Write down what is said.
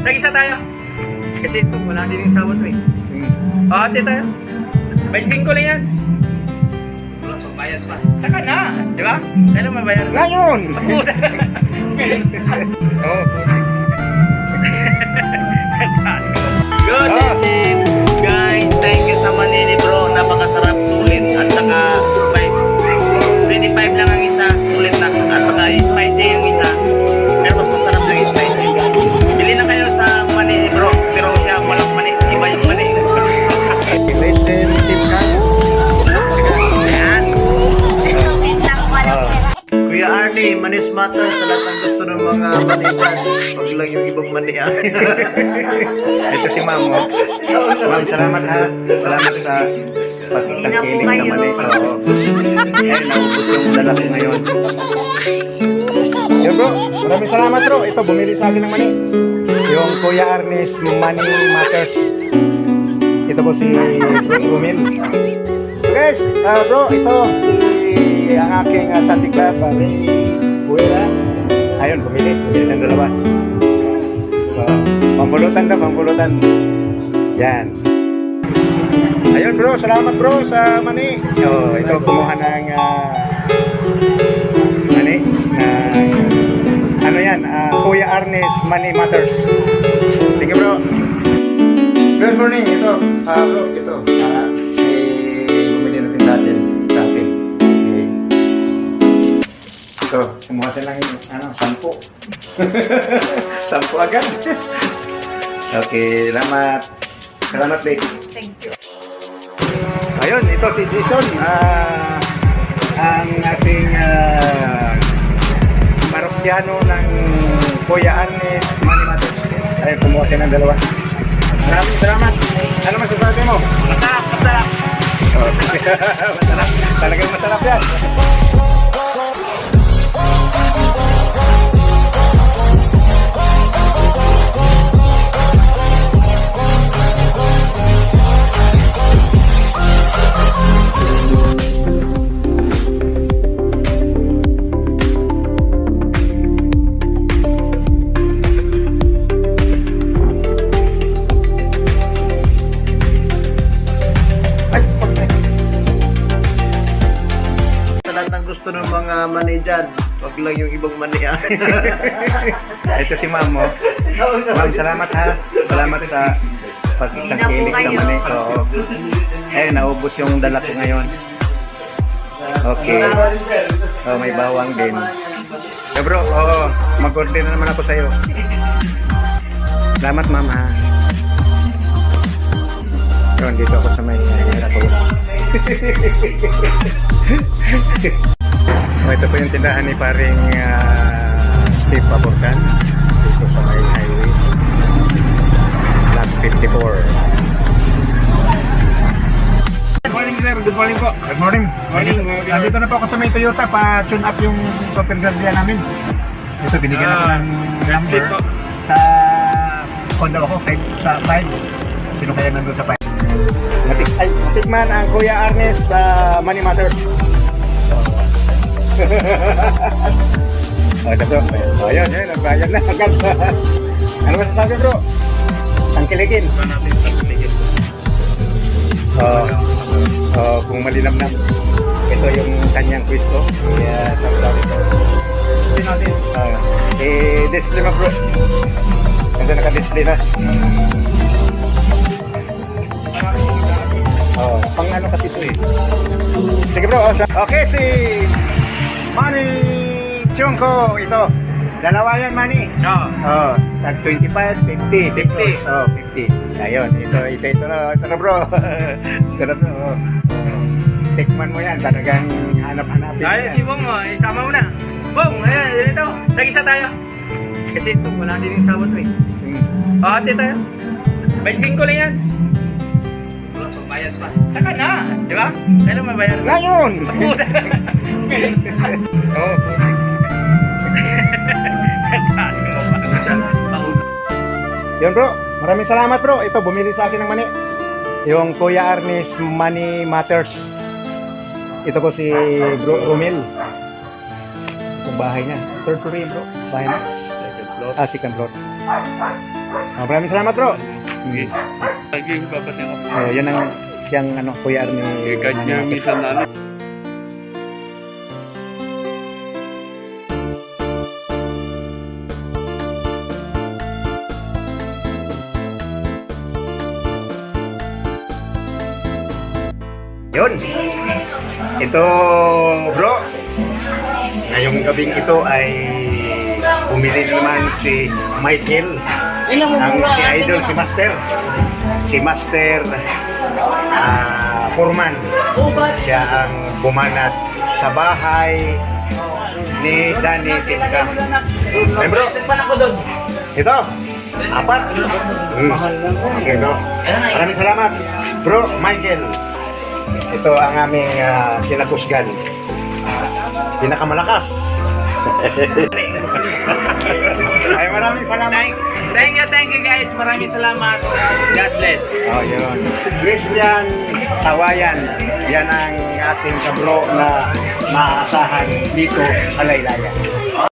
Tag-isa tayo. Kasi ito, wala din yung sawat eh. Hmm. O, ate tayo. 25 ko lang yan. Bayad pa. Saka na, di ba? Kailan mabayar? Ngayon! Puta. Oh, Good manis matter sa lahat ng gusto ng mga manigan. Huwag lang yung ibang manian. Ito si Ma'am. oh. Ma'am, salamat ha. Salamat sa pagtangkilik sa mali. Oo. Eh, naubos yung dala ko ngayon. Yo bro, maraming salamat bro. Ito, bumili sa akin ng mani. Yung Kuya Arnis Money Matters. Ito po si Bro Rumil. So guys, ah, bro, ito si ang aking uh, Santa Clara, pare Buena. Ayun, bumili. Bumili sa dalawa. Uh, pampulutan na, pampulutan. Yan. Ayun bro, salamat bro sa mani. Oh, ito kumuha ng ah, mani. na ano yan, ah, Kuya Arnes Money Matters. Thank you bro. Good morning, ito. Ah bro, ito. Ah, eh, bumili natin sa atin. Sa atin. Ito, kumuha siya ng ano, sampo. sampo agad. okay, salamat. Salamat, babe. Thank you. Ayun, ito si Jason. Ah, ang ating uh, parokyano ng Kuya Arnes Money Matters. Ayun, kumuha siya ng dalawa. Maraming salamat. Ano masasabi mo? Masarap, masarap. Oh, masarap. Talagang masarap yan. Gusto ng mga mani dyan, huwag lang yung ibang manian. Ito si Ma'am mo. Ma'am, salamat ha. Salamat sa pagtangkilik sa mani. Oo. Eh, naubos yung dala ko ngayon. Okay. Oh, may bawang din. Eh bro, oo. Mag-order na naman ako sa'yo. Salamat ma'am ha. Yun, dito ako sa may uh, oh, ito po yung tindahan ni paring uh, Steve Paborkan dito sa may highway. Lot 54. Good morning sir, good morning po. Good morning. Morning. Nandito na po ako sa may Toyota pa tune up yung Super Guardian namin. Ito binigyan ako Ah, ng number sa condo ako five, sa 5. Sino kaya nandun sa 5? Matik, ay, matikman ang Kuya Arnes sa Money Matters. Oh, ito bro. Oh, yun, yun. Nagbayad na agad. ano masasabi bro? Ang kiligin. Oo. Oo, kung malinamnam. Ito yung kanyang pwesto. Kaya sabi ito. Hindi natin. Oo. eh, display mo bro. Ito naka-display na. Oh, pang ano kasi ito eh. Sige bro, oh, okay si Manny Chungko ito. Dalawa yan Manny. Oo. Oh, tag 25, 50, 50. Oh, 50. Ayun, ito, ito, ito na, ito na bro. ito na bro. Oh. Tikman mo yan, talagang hanap-hanapin Ayun, si Bong, oh, isama mo na. Bong, ayan, dito. Tag-isa tayo. Kasi ito, wala din yung sawat eh. Hmm. O, ate tayo. 25 lang yan. Bayad pa. Saka na, di ba? Kailan mabayar? Ngayon! Puta. oh, Yun bro, maraming salamat bro. Ito, bumili sa akin ng mani. Yung Kuya Arnis Money Matters. Ito po si Bro Romil. Itong bahay niya. Third floor bro. Bahay na. Ah, second floor. Ah, maraming salamat bro. Sige. Lagi yung papasin ako. Oh, yan ang siyang ano, Kuya Arnie. Eh, kahit nga minsan na ano. Yun. Ito, bro. Ngayong gabing ito ay bumili na naman si Michael. Ang si Idol, si Master. Si Master ah, Foreman. Siya ang bumanat sa bahay ni Danny Tinka. Ay bro, ito. Apat. Hmm. Okay, bro. Maraming salamat. Bro, Michael. Ito ang aming uh, kinakusgan. Pinakamalakas. Ay, maraming salamat. Thank, thank you, thank you guys. Maraming salamat. God bless. Oh, yun. Christian Sawayan. Yan ang ating kabro na maaasahan dito sa Laylayan.